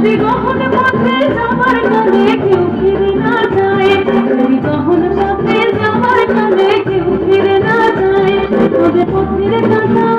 যদি গহন পথে যাবার কালে কেউ ফিরে না যায়, যদি গহন পথে যাবার কালে কেউ ফিরে না যায়, তবে পথের কাঁটা